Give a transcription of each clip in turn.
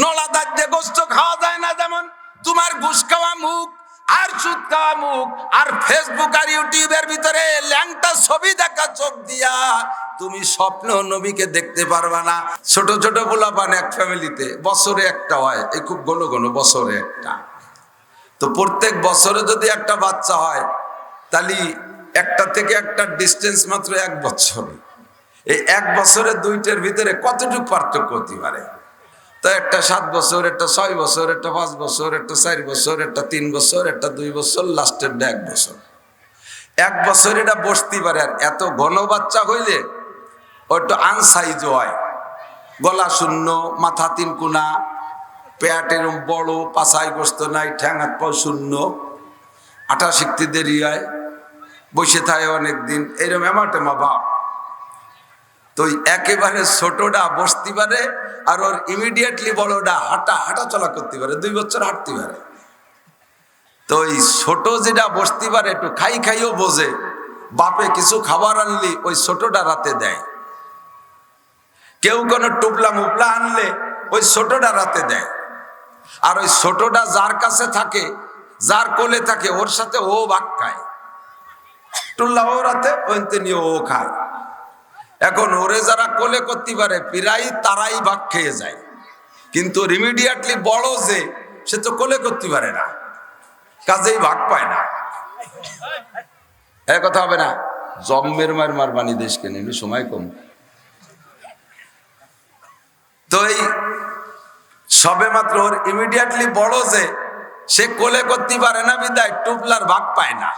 নলা দাঁড়িয়ে গোস্ত খাওয়া যায় না যেমন তোমার ঘুষ খাওয়া মুখ, আর সুদ খাওয়া মুখ, আর ফেসবুক আর ইউটিউবের ভিতরে ল্যাংটা ছবি দেখা চোখ দিয়া তুমি স্বপ্ন নবীকে দেখতে পারবা না। ছোট ছোট পোলাপান এক ফ্যামিলিতে বছরে একটা হয় এই খুব ঘন ঘন, বছরে একটা। তো প্রত্যেক বছরে যদি একটা বাচ্চা হয়, তাহলে একটা থেকে একটা ডিস্টেন্স মাত্র এক বছর। এই এক বছরের দুইটার ভিতরে কতটুকু পার্থক্য হতে পারে? তো একটা সাত বছর, একটা ছয় বছর, একটা পাঁচ বছর, একটা চার বছর, একটা তিন বছর, একটা দুই বছর, লাস্টের এক বছর। এক বছর এটা বসতে পারে আর এত ঘন বাচ্চা হইলে ওটা আনসাইজ হয়। গলা শূন্য, মাথা তিন কোনা এরম বড়, পাছায় গোস্ত নাই ঠ্যাং হাত পাও শূন্য, আটা শিখতে দেরি হয়, বসে থাকে অনেকদিন, এরম এমাটেমা ভাব তো ওই একেবারে ছোটটা বসতে পারে আর ওর ইমিডিয়েটলি বড়টা হাঁটা হাঁটা চলা করতে পারে, দুই বছর হাঁটতে পারে। তো ওই ছোট যেটা বসতে পারে, একটু খাই খাইও বোঝে, বাপে কিছু খাবার আনলি ওই ছোটটা রাতে দেয়। কেউ কোনো টুপলা মুপলা আনলে ওই ছোটটা রাতে দেয়। আর ওই ছোটটা যার কাছে থাকে, যার কোলে থাকে, ওর সাথে ও খায়। টুল্লা ও রাতে ওইতে নিয়ে ও খায়। এখন ওরে যারা কোলে করতে পারে প্রায় তারাই ভাগ খেয়ে যায়। কিন্তু ইমিডিয়েটলি বড় যে, সে তো কোলে করতে পারে না। কাজেই ভাগ পায় না। এ কথা হবে না। জম্মের মার মার বাণী দেশকে নেই সময় কম। তো এই সবে মাত্র ওর ইমিডিয়েটলি বড় যে, সে কোলে করতে পারে না বিদায়, টুপলার ভাগ পায় না।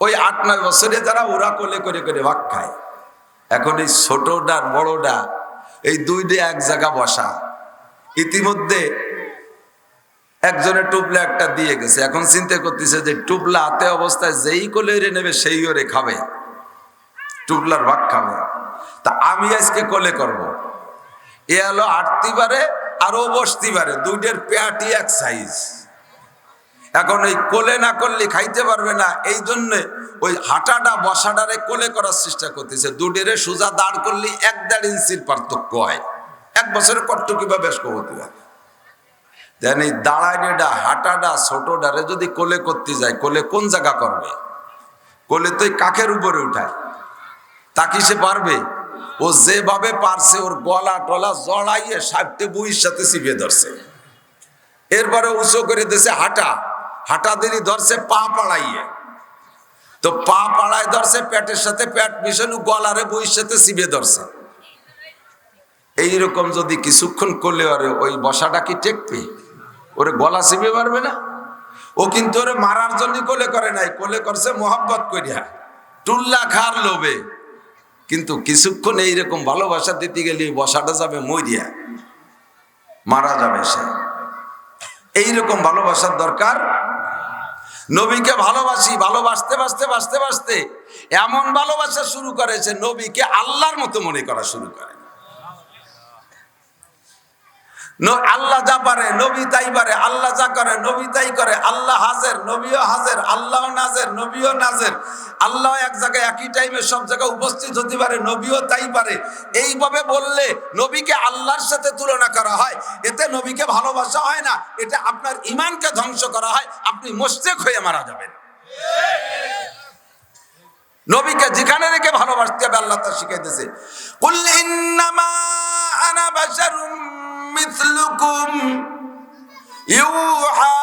ওই আট নয় বছরে যারা ওরা কোলে করে করে ভাগ খায়। এখন এই ছোটটা আর বড়টা এই দুইটা এক জায়গা বসা। ইতিমধ্যে একজনের টুপলা একটা দিয়ে গেছে। এখন চিন্তা করতেছে যে টুপলা হাতে অবস্থায় যেই কোলে রে নেবে সেই ওরে খাবে। টুপলার ভাগ খাবে। তা আমি আজকে কোলে করব। এ হলো আটতি পারে আরও বসতি পারে দুইটার পেয়াটি এক সাইজ এখন ওই কোলে না করলে খাইতে পারবে না। এই জন্যে ওই হাঁটাটা, বসাটারে কোলে করার চেষ্টা করতেছে। দুডেরে সোজা দাঁড় করলে এক দেড় ইঞ্চির পার্থক্য হয়। এক বছরের কট্টকি বা বেশ কমতি হয়? দেন এই দাঁড়াইটা হাঁটাটা, ছোটটারে যদি কোলে করতে যায়, কোলে কোন জায়গা করবে? কোলে তো কাকের উপরে উঠায়। তা কি সে পারবে? ও যেভাবে পারছে, ওর গলা টলা জড়াইয়ে সাপটে বুইয়ের সাথে চিপিয়ে ধরছে। এরপরে উঁচু করে দিয়েছে, হাঁটা। হাঁটা দিনই ধরছে, পা পাড়াইয়ে। তো পা পাড়ায় ধরছে, পেটের সাথে পেট মিশানো, গলারে বইয়ের সাথে চিবিয়ে ধরছে। এইরকম যদি কিছুক্ষণ করলে আরে ওই বসাটা কি টেকবে? ওরে গলা চিবিয়ে পারবে না? ও কিন্তু ওরে মারার জন্য কোলে করে নাই, কোলে করছে মোহাব্বত করিয়া টুল্লা খার লোভে। কিন্তু কিছুক্ষণ এইরকম ভালোবাসা দিতে গেলে বসাটা যাবে মরিয়া। মারা যাবে সে। এইরকম ভালোবাসার দরকার নবীকে ভালোবাসি, ভালোবাসতে, বাসতে বাসতে বাসতে এমন ভালোবাসা শুরু করেছে নবীকে আল্লাহর মতো মনে করা শুরু করে ন- আল্লাহ যা পারে, নবী তাই পারে, আল্লাহ যা করে, নবী তাই করে, আল্লাহ হাজের, নবীও হাজের আল্লাহ নাজের, নবীও নাজের। আল্লাহ এক জায়গায় একই টাইমে সব জায়গায় উপস্থিত হতে পারে, নবীও তাই পারে। এইভাবে বললে নবীকে আল্লাহর সাথে তুলনা করা হয়। এতে নবীকে ভালোবাসা হয় না, এটা আপনার ইমানকে ধ্বংস করা হয়, আপনি মোস্তেক হয়ে মারা যাবেন। নবীকে যেখানে রেখে ভালোবাসতে হবে, আল্লাহ তা শিখাইতেছে। কুল মিথলুকুম ইউহা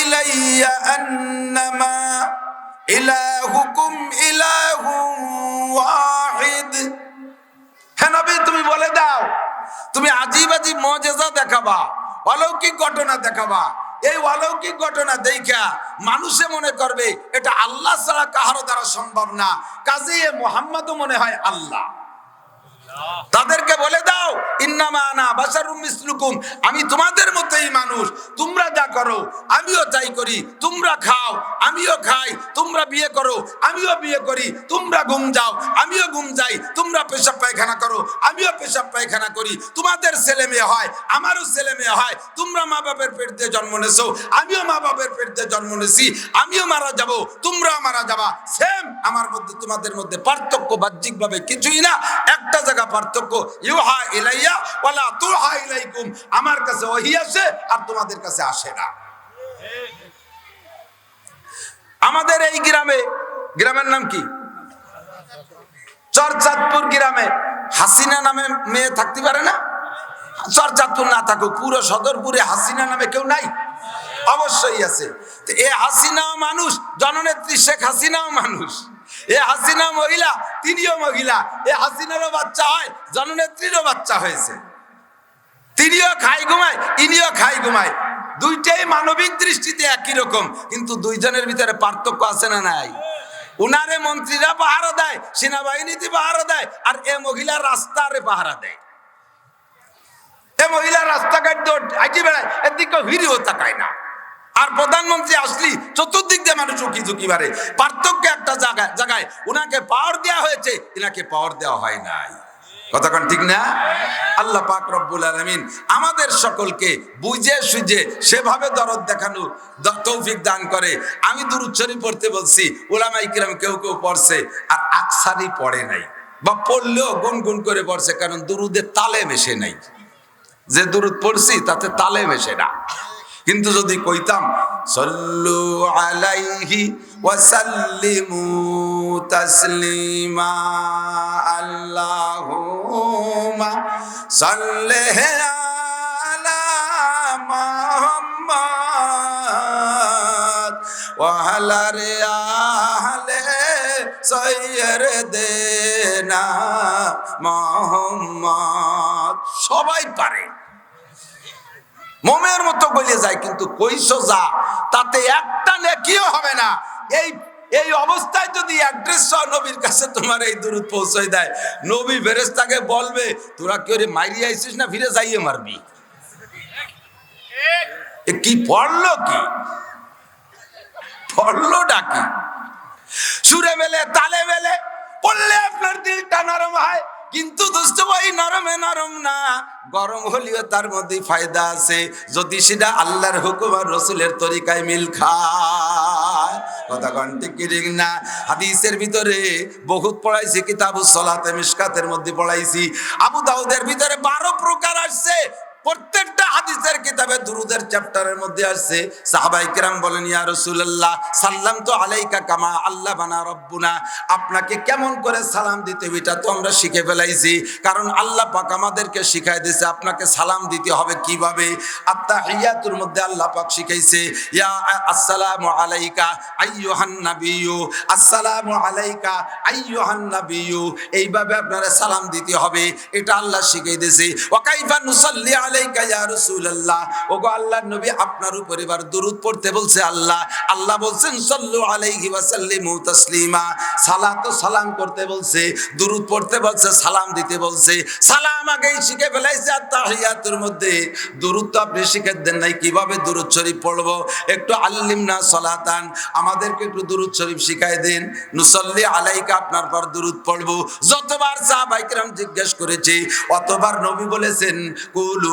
ইলাইয়া আন্নামা ইলাহুকুম ইলাহুম ওয়াহিদ হ্যাঁ তুমি বলে দাও, তুমি আজিব আজিব মজেজা দেখাবা, অলৌকিক ঘটনা দেখাবা। এই অলৌকিক ঘটনা দেখা মানুষে মনে করবে, এটা আল্লাহ ছাড়া কাহারও দ্বারা সম্ভব না। কাজে মোহাম্মদও মনে হয় আল্লাহ। তাদেরকে বলে দাও আমি তোমাদের মতোই মানুষ। তোমরা যা করো, আমিও তাই করি। তোমরা খাও, আমিও খাই। তোমরা বিয়ে করো, আমিও বিয়ে করি। তোমরা ঘুম যাও, আমিও ঘুম যাই। তোমরা পেশাব পায়খানা করো, আমিও পেশাব পায়খানা করি। তোমাদের ছেলে মেয়ে হয়, আমারও ছেলে মেয়ে হয়। তোমরা মা বাপের পেট দিয়ে জন্ম নেছো, আমিও মা বাপের পেট দিয়ে জন্ম নেছি। আমিও মারা যাব, তোমরা মারা যাবা। সেম আমার মধ্যে, তোমাদের মধ্যে পার্থক্য বাহ্যিকভাবে কিছুই না। একটা জায়গা পার্থক্য, ইউহা ইলাইয়া ওয়ালা তুহা ইলাইকুম। আমার কাছে ওহি আসে আর তোমাদের কাছে আসে না। আমাদের এই গ্রামে, গ্রামের নাম কি? চরচাঁদপুর গ্রামে। হাসিনা নামে মেয়ে থাকতে পারে না? চরচাঁদপুর না থাকুক, পুরো সদরপুরে হাসিনা নামে কেউ নাই? অবশ্যই আছে। এ হাসিনা মানুষ, জননেত্রী শেখ হাসিনাও মানুষ। এ হাসিনা মহিলা, তিনিও মহিলা। এ হাসিনারও বাচ্চা হয়, জননেত্রীরও বাচ্চা হয়েছে। তিনিও খাই ঘুমায়, ইনিও খাই ঘুমায়। দুইটাই মানবিক দৃষ্টিতে একই রকম, কিন্তু দুইজনের ভিতরে পার্থক্য আছে না নাই? উনারে মন্ত্রীরা পাহারা দেয়, সেনাবাহিনীতে পাহারা দেয়, আর এ মহিলা রাস্তারে পাহারা দেয়। এ মহিলা রাস্তাঘাট আইটি বেড়ায় এদিকে ভিড়িও তাকায় না। আর প্রধানমন্ত্রী আসলি, চতুর্দিক দিয়ে মানুষ উকি ঝুঁকি মারে। পার্থক্য একটা জায়গায় জায়গায় উনাকে পাওয়ার দেওয়া হয়েছে এনাকে পাওয়ার দেওয়া হয় নাই। কথাক্ষণ ঠিক না? আল্লাহ পাক রব্বুল আলমিন আমাদের সকলকে বুঝে সুঝে সেভাবে দরদ দেখানো তৌফিক দান করে। আমি দুরুচ্ছরি পড়তে বলছি ওলামাই কিরাম কেউ কেউ পড়ছে, আর আকসারি পড়ে নাই। বা পড়লেও গুনগুন করে পড়ছে, কারণ দুরুদের তালে মেশে নাই। যে দুরুদ পড়ছি, তাতে তালে মেশে না। কিন্তু যদি কইতাম, সল্লু আলাইহি ওয়াসাল্লিমু তাসলিমা আল্লাহুম্মা সাল্লি আলা মুহাম্মাদ ওয়া আলা আহলে সাইয়্যিদিনা মুহাম্মদ। সবাই পারে। মোমের মতো বলে যায়, কিন্তু কইসো যা, তাতে একটা নেকিও হবে না। এই এই অবস্থায় যদি অ্যাড্রেস নবীর কাছে, তোমার এই দূরত পৌঁছায় দেয়। নবী ফেরেস্তাকে বলবে, তোরা কেউ রে মাইরি আইসিস না ফিরে যাইয়ে মারবি? কি পড়ল কি? পড়ল ডাকি সুরে মেলে, তালে মেলে, পড়লে আপনার দিলটা নরম হয়। কিন্তু দুষ্ট ভাই নরমে নরম না, গরম হলেও তার মধ্যে ফায়দা আছে। যদি সেটা আল্লাহর হুকুম আর রসুলের তরিকায় মিল খায়, কথা কন্টি কিরিং না? হাদিসের ভিতরে বহুত পড়াইছি কিতাবু সলাতে মিসকাতের মধ্যে পড়াইছি। আবু দাউদের ভিতরে বারো প্রকার আসছে প্রত্যেকটা হাদিসের কিতাবে দুরুদের চ্যাপ্টারের মধ্যে আসছে, সাহাবাই কিরাম বলেন, ইয়া রাসূলুল্লাহ সাল্লাম তো আলাইকা কামা আল্লাহ বানা রব্বুনা। আপনাকে কেমন করে সালাম দিতে এটা তো আমরা শিখে ফেলাইছি, কারণ আল্লাহ পাক আমাদেরকে শিখাই দিয়েছে আপনাকে সালাম দিতে হবে কীভাবে। আত্তাহিয়াতুর মধ্যে আল্লাহ পাক শিখাইছে, ইয়া আসসালামু আলাইকা আইয়ুহান নাবিয়্যু। আসসালামু আলাইকা আইয়ুহান নাবিয়্যু। এইভাবে আপনারা সালাম দিতে হবে, এটা আল্লাহ শিখিয়ে দিয়েছে। ওয়া কাইফা নুসাল্লি আলাইকা ইয়া রাসূলুল্লাহ। ওগো আল্লাহর নবী আপনার দুরূদ পড়তে বলছে আল্লাহ। আল্লাহ বলছেন, সাল্লু আলাইহি তাসলিমা। সালাত সালাম করতে বলছে, দুরূদ পড়তে বলছে, সালাম দিতে বলছে। সালাম আগেই শিখে ফেলাইছে আত্তাহিয়াতুর মধ্যে। দুরূদ তো আপনি শিখে দেন নাই, কীভাবে দুরূদ শরীফ পড়ব? একটু আল্লিম না সলাতান। আমাদেরকে একটু দুরূদ শরীফ শিখাই দেন। নুসল্লি আলাইকা আপনার পর দুরূদ পড়ব। যতবার সাহাবাইকরাম জিজ্ঞেস করেছে, অতবার নবী বলেছেন, কুলু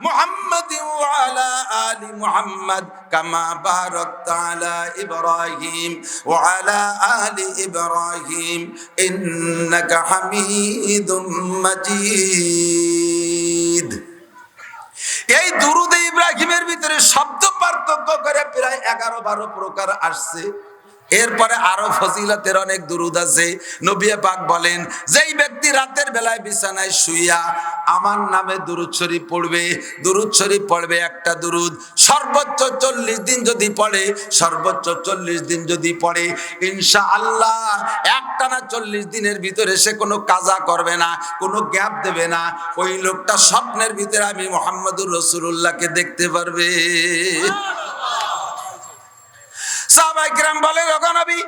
محمد وعلى آل محمد كما باركت على إبراهيم وعلى آل إبراهيم إنك حميد مجيد এই দুরুদে ইব্রাহিমের ভিতরে শব্দ পার্থক্য করে প্রায় এগারো বারো প্রকার আসছে এরপরে আরও ফজিলতের অনেক দুরুদ আছে। নবী পাক বলেন, যেই ব্যক্তি রাতের বেলায় বিছানায় শুইয়া আমার নামে দুরুদ শরীফ পড়বে, দুরুদ শরীফ পড়বে একটা দুরুদ। সর্বোচ্চ চল্লিশ দিন যদি পড়ে, সর্বোচ্চ চল্লিশ দিন যদি পড়ে ইনশা আল্লাহ একটানা চল্লিশ দিনের ভিতরে সে কোনো কাজা করবে না, কোনো গ্যাপ দেবে না। ওই লোকটা স্বপ্নের ভিতরে আমি মোহাম্মদুর রসুল্লাহকে দেখতে পারবে। সাহাবাইকিরাম বলে রগনবী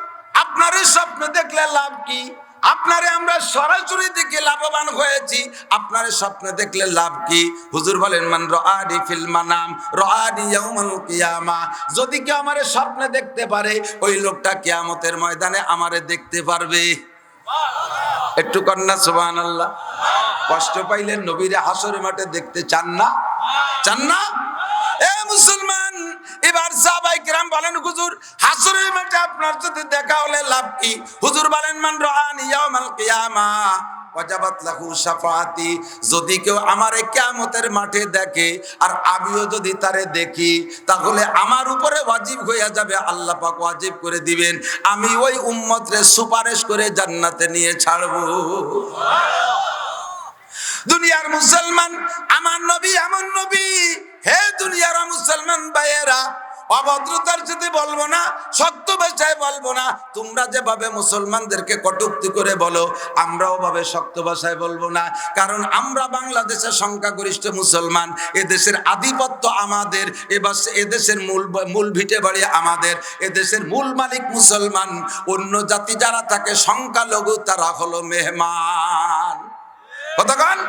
আপনার এই স্বপ্ন দেখলে লাভ কি? আপনারে আমরা সরাসরি দেখে লাভবান হয়েছি। আপনার স্বপ্ন দেখলে লাভ কি? হুজুর বলেন, মান রাআনি ফিল মানাম ইয়াউমাল কিয়ামা। যদি কেউ আমারে স্বপ্নে দেখতে পারে, ওই লোকটা কিয়ামতের ময়দানে আমারে দেখতে পারবে। একটু কন্যা, সুবহানাল্লাহ। কষ্ট পাইলেন নবীরে হাসরে মাঠে দেখতে চান না? চান না? এ মুসলমান, এবার সাহাবাই কিরাম বলেন, হুজুর হাসরের মাঠে আপনার সাথে দেখা হলে লাভ কি? হুজুর বলেন, মান রাআনি ইয়াউমাল কিয়ামা যদি কেউ আমারে কিয়ামতের মাঠে দেখে আর আমিও যদি তারে দেখি, তাহলে আমার উপরে ওয়াজিব হইয়া যাবে। আল্লাহ পাক ওয়াজিব করে দিবেন। আমি ওই উম্মতরে সুপারিশ করে জান্নাতে নিয়ে ছাড়বো। দুনিয়ার মুসলমান আমার নবী, এমন নবী। হে দুনিয়ার মুসলমান ভাইয়েরা অভদ্রতার সাথে বলব না সত্য ভাষায় বলব না। তোমরা যেভাবে মুসলমানদেরকে কটুক্তি করে বলো, আমরাও ভাবে শক্ত ভাষায় বলব না। কারণ আমরা বাংলাদেশের সংখ্যাগরিষ্ঠ মুসলমান এদেশের আধিপত্য আমাদের এবার এদেশের মূল মূল ভিটে বাড়ি আমাদের এদেশের মূল মালিক মুসলমান, অন্য জাতি যারা থাকে সংখ্যালঘু, তারা হলো মেহমান। কতক্ষণ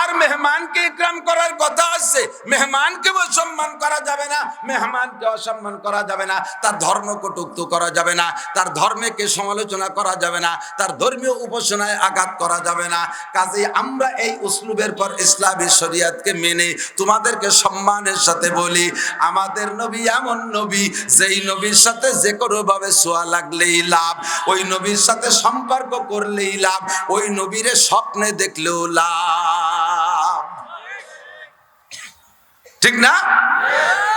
আর মেহমানকে ইকরাম করার কথা আছে। মেহমানকে সম্মান করা যাবে না মেহমানকে অসম্মান করা যাবে না। তার ধর্ম কটুক্ত করা যাবে না, তার ধর্মকে সমালোচনা করা যাবে না, তার ধর্মীয় উপাসনায় আঘাত করা যাবে না। কাজে আমরা এই উসলুবের পর ইসলামী শরিয়াতকে মেনে তোমাদেরকে সম্মানের সাথে বলি, আমাদের নবী এমন নবী, যেই নবীর সাথে যে কোনো ভাবে সোয়া লাগলেই লাভ, ওই নবীর সাথে সম্পর্ক করলেই লাভ, ওই নবীরে স্বপ্নে দেখলেও লাভ ঠিক না?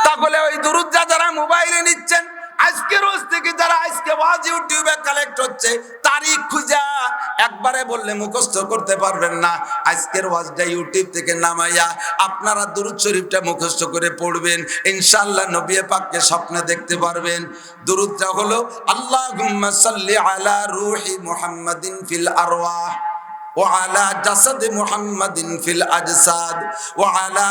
তাহলে ওই দুরুদ্দা যারা মোবাইলে নিচ্ছেন, আজকে রোজ থেকে যারা আজকে ওয়াজ ইউটিউবে কালেক্ট হচ্ছে তারিখ খুঁজা একবারে বললে মুখস্থ করতে পারবেন না। আজকের ওয়াজটা ইউটিউব থেকে নামাইয়া আপনারা দুরুদ শরীফটা মুখস্থ করে পড়বেন। ইনশাআল্লাহ নবী পাককে স্বপ্নে দেখতে পারবেন। দুরুদটা হলো, আল্লাহুম্মা সাল্লি আলা রূহি মুহাম্মাদিন ফিল আরওয়াহ। وعلى جسد محمد في الأجساد وعلى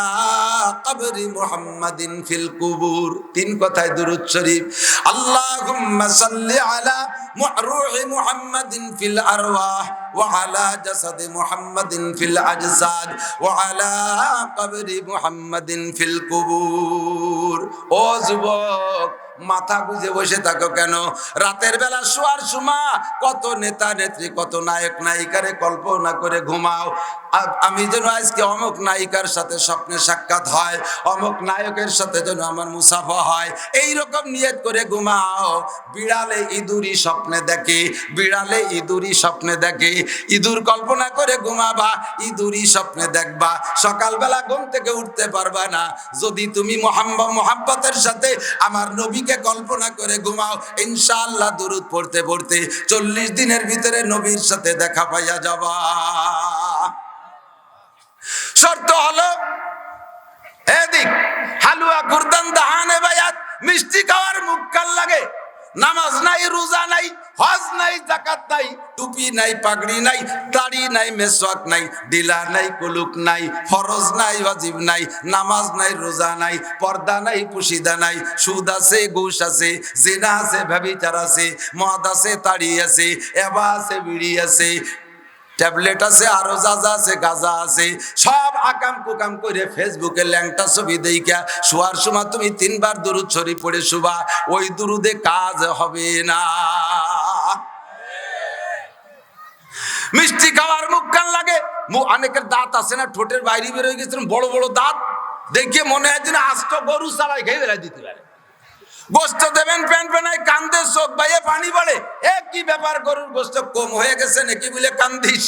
قبر محمد في القبور তিন কথায় দুরূদ শরীফ اللهم صل على روح محمد في الأرواح وعلى جسد محمد في الأجساد وعلى قبر محمد في القبور ও যুবক মাথা গুজে বসে থাকো কেন? রাতের বেলা শোয়ার সময় কত নেতা নেত্রী, কত নায়ক নায়িকারে কল্পনা করে ঘুমাও। আমি যেন আজকে অমুক নায়িকার সাথে স্বপ্নে সাক্ষাৎ হয়, অমুক নায়কের সাথে যেন আমার মুসাফা হয়। এই রকম নিয়ত করে ঘুমাও। বিড়ালে ইঁদুরি স্বপ্নে দেখে, বিড়ালে ইঁদুরি স্বপ্নে দেখে। ইঁদুর কল্পনা করে ঘুমাবা ইঁদুরি স্বপ্নে দেখবা। সকালবেলা ঘুম থেকে উঠতে পারবা না। যদি তুমি মোহাম্মদ মোহাব্বতের সাথে আমার নবীকে কল্পনা করে ঘুমাও। ইনশাআল্লাহ দুরুদ পড়তে পড়তে চল্লিশ দিনের ভিতরে নবীর সাথে দেখা পাইয়া যাবা। শর্ত হলো, এদিক হালুয়া গুরদান দাহানে বায়াত, মিষ্টি খাওয়ার মুখ কাল লাগে নামাজ নাই, রোজা নাই, হজ নাই জাকাত নাই, টুপি নাই, পাগড়ি নাই, দাড়ি নাই, মেসওয়াক নাই, ডিলা নাই, কুলুক নাই, ফরজ নাই, ওয়াজিব নাই, নামাজ নাই, রোজা নাই, পর্দা নাই, পুশিদা নাই, সুদ আছে, ঘুষ আছে, জেনা আছে ভাবিচার আছে, মদ আছে, তাড়ি আছে, এবা আছে, বিড়ি আছে ট্যাবলেট আছে, আরও যা যা আছে, গাজা আছে, সব আকাম কুকাম করে ফেসবুকে ল্যাংটা ছবি দেইকা শোয়ার সময় তুমি তিনবার দুরুদ ছড়ি পড়ে শুবা, ওই দুরুদে কাজ হবে না। মিষ্টি খাওয়ার মুখ কান লাগে অনেকের দাঁত আছে না, ঠোঁটের বাইরে বেরোয় গেছিলাম বড় বড় দাঁত, দেখে মনে হয় যেন আস্ত গরু চালাই খেয়ে বেড়াই দিতে পারে। গোস্ত দেবেন, প্যান প্যানায় কান্দে চোখ বাইয়ে পানি পড়ে এ কি ব্যাপার গরুর গোস্ত কম হয়ে গেছে নাকি বলে কান্দিস?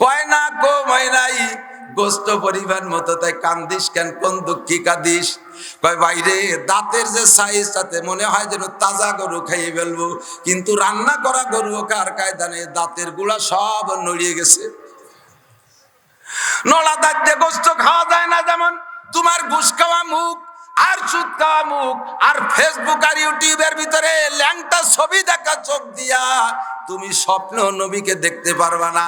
কয় না, কম হয় নাই। গোস্ত পরিমাণ মতো, তাই কান্দিস কেন? কোন দুঃখী কাঁদিস? কয়, বাইরে দাঁতের যে সাইজ তাতে মনে হয় যেন তাজা গরু খাইয়ে ফেলব। কিন্তু রান্না করা গরু কার কায়দা নেই দাঁতেরগুলা সব নড়িয়ে গেছে। নলা দাঁত দিয়ে গোস্ত খাওয়া যায় না যেমন। তোমার ঘুষ খাওয়া মুখ আর খাওয়া মুখ, আর ফেসবুক আর ইউটিউবের ভিতরে ল্যাংটা ছবি দেখা চোখ দিয়া, তুমি স্বপ্ন নবীকে দেখতে পারবা না।